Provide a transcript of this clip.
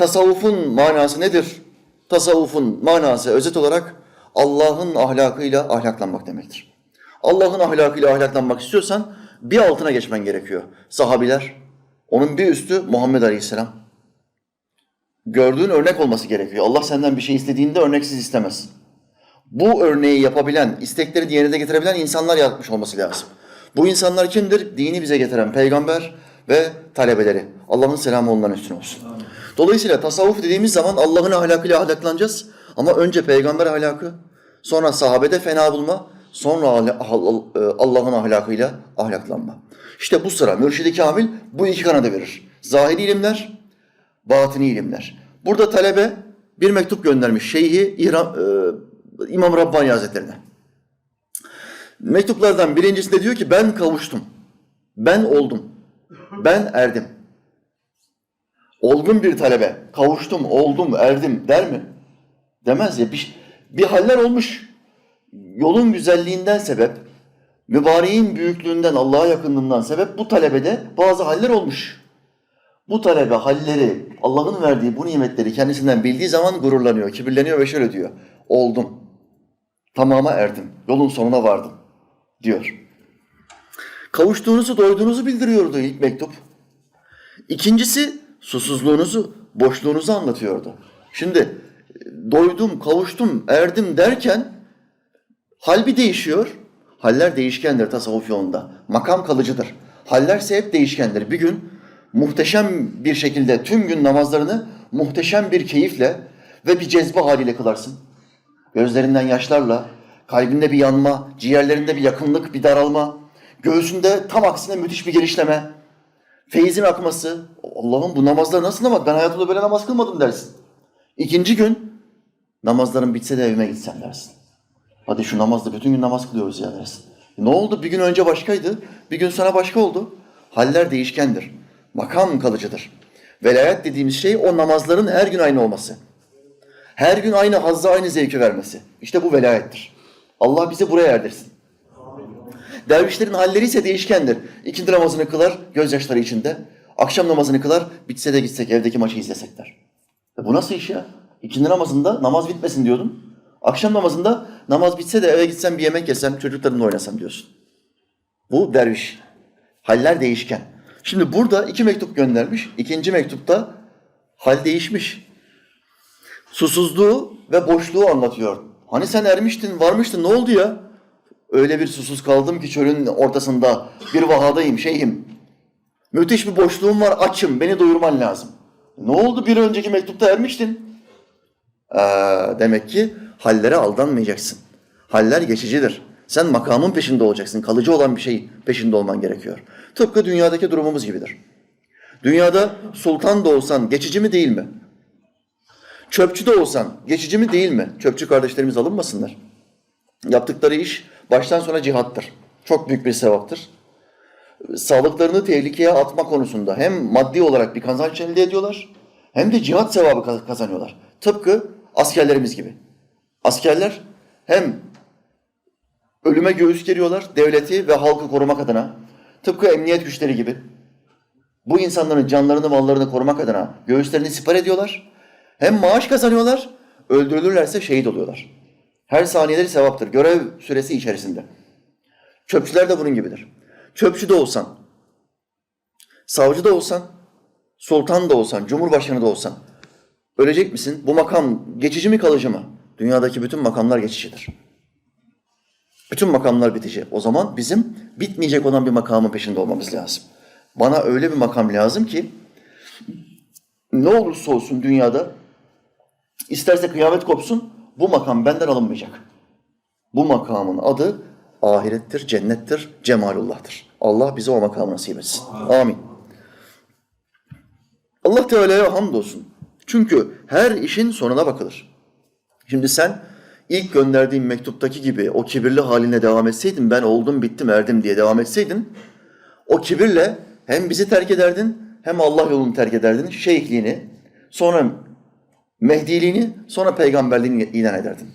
tasavvufun manası nedir? Tasavvufun manası özet olarak Allah'ın ahlakıyla ahlaklanmak demektir. Allah'ın ahlakıyla ahlaklanmak istiyorsan bir altına geçmen gerekiyor. Sahabiler, onun bir üstü Muhammed Aleyhisselam. Gördüğün örnek olması gerekiyor. Allah senden bir şey istediğinde örneksiz istemez. Bu örneği yapabilen, istekleri yerine getirebilen insanlar yaratmış olması lazım. Bu insanlar kimdir? Dini bize getiren peygamber ve talebeleri. Allah'ın selamı onların üstüne olsun. Dolayısıyla tasavvuf dediğimiz zaman Allah'ın ahlakıyla ahlaklanacağız. Ama önce peygamber ahlakı, sonra sahabede fena bulma, sonra Allah'ın ahlakıyla ahlaklanma. İşte bu sıra mürşidi kamil bu iki kanadı verir. Zahiri ilimler, batini ilimler. Burada talebe bir mektup göndermiş şeyhi İram, e, İmam Rabbani Hazretlerine. Mektuplardan birincisinde diyor ki ben kavuştum. Ben oldum. Ben erdim. Olgun bir talebe. Kavuştum, oldum, erdim der mi? Demez ya. Bir, bir haller olmuş. Yolun güzelliğinden sebep, mübareğin büyüklüğünden, Allah'a yakınlığından sebep bu talebede bazı haller olmuş. Bu talebe halleri, Allah'ın verdiği bu nimetleri kendisinden bildiği zaman gururlanıyor, kibirleniyor ve şöyle diyor. Oldum. Tamama erdim. Yolun sonuna vardım diyor. Kavuştuğunuzu, doyduğunuzu bildiriyordu ilk mektup. İkincisi susuzluğunuzu, boşluğunuzu anlatıyordu. Şimdi doydum, kavuştum, erdim derken hal bir değişiyor. Haller değişkendir tasavvuf yolunda. Makam kalıcıdır. Hallerse hep değişkendir. Bir gün muhteşem bir şekilde tüm gün namazlarını muhteşem bir keyifle ve bir cezbe haliyle kılarsın. Gözlerinden yaşlarla, kalbinde bir yanma, ciğerlerinde bir yakınlık, bir daralma, göğsünde tam aksine müthiş bir genişleme, feyizin akması. Allah'ım bu namazlar nasıl namaz? Ben hayatımda böyle namaz kılmadım dersin. İkinci gün namazların bitse de evime gitsem dersin. Hadi şu namazda bütün gün namaz kılıyoruz ya dersin. E ne oldu? Bir gün önce başkaydı, bir gün sonra başka oldu. Haller değişkendir. Makam kalıcıdır. Velayet dediğimiz şey o namazların her gün aynı olması. Her gün aynı hazzı, aynı zevki vermesi. İşte bu velayettir. Allah bizi buraya erdirsin. Dervişlerin halleri ise değişkendir. İkindi namazını kılar, gözyaşları içinde. Akşam namazını kılar, bitse de gitsek evdeki maçı izlesek der. E bu nasıl iş ya? İkindi namazında namaz bitmesin diyordun. Akşam namazında namaz bitse de eve gitsem bir yemek yesem, çocuklarımla oynasam diyorsun. Bu derviş. Haller değişken. Şimdi burada iki mektup göndermiş. İkinci mektupta hal değişmiş. Susuzluğu ve boşluğu anlatıyor. Hani sen ermiştin, varmıştın, ne oldu ya? Öyle bir susuz kaldım ki çölün ortasında bir vahadayım, şeyhim. Müthiş bir boşluğum var, açım, beni doyurman lazım. Ne oldu? Bir önceki mektupta ermiştin. Ee, demek ki hallere aldanmayacaksın. Haller geçicidir. Sen makamın peşinde olacaksın. Kalıcı olan bir şey peşinde olman gerekiyor. Tıpkı dünyadaki durumumuz gibidir. Dünyada sultan da olsan geçici mi değil mi? Çöpçü de olsan geçici mi değil mi? Çöpçü kardeşlerimiz alınmasınlar. Yaptıkları iş baştan sona cihattır. Çok büyük bir sevaptır. Sağlıklarını tehlikeye atma konusunda hem maddi olarak bir kazanç elde ediyorlar hem de cihat sevabı kazanıyorlar. Tıpkı askerlerimiz gibi. Askerler hem ölüme göğüs geriyorlar devleti ve halkı korumak adına. Tıpkı emniyet güçleri gibi. Bu insanların canlarını, mallarını korumak adına göğüslerini siper ediyorlar. Hem maaş kazanıyorlar, öldürülürlerse şehit oluyorlar. Her saniyeleri sevaptır, görev süresi içerisinde. Çöpçüler de bunun gibidir. Çöpçü de olsan, savcı da olsan, sultan da olsan, cumhurbaşkanı da olsan, ölecek misin? Bu makam geçici mi kalıcı mı? Dünyadaki bütün makamlar geçicidir. Bütün makamlar bitecek. O zaman bizim bitmeyecek olan bir makamın peşinde olmamız lazım. Bana öyle bir makam lazım ki ne olursa olsun dünyada isterse kıyamet kopsun bu makam benden alınmayacak. Bu makamın adı ahirettir, cennettir, cemalullah'tır. Allah bize o makamı nasip etsin. Amin. Allah Teala'ya hamdolsun. Çünkü her işin sonuna bakılır. Şimdi sen ilk gönderdiğin mektuptaki gibi o kibirli haline devam etseydin, ben oldum, bittim, erdim diye devam etseydin, o kibirle hem bizi terk ederdin, hem Allah yolunu terk ederdin, şeyhliğini, sonra Mehdiliğini, sonra peygamberliğini ilan ederdin.